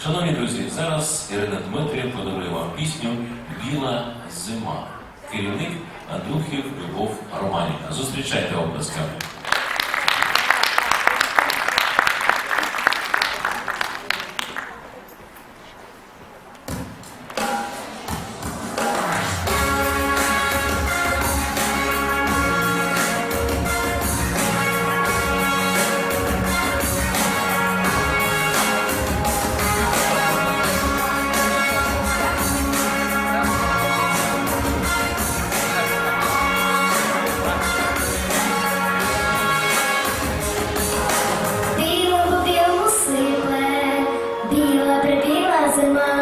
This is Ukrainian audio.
Шановні друзі, зараз Ірина Дмитрія подарує вам пісню Біла зима. Керівник духів Любов Романіна. Зустрічайте обласками. Fatima.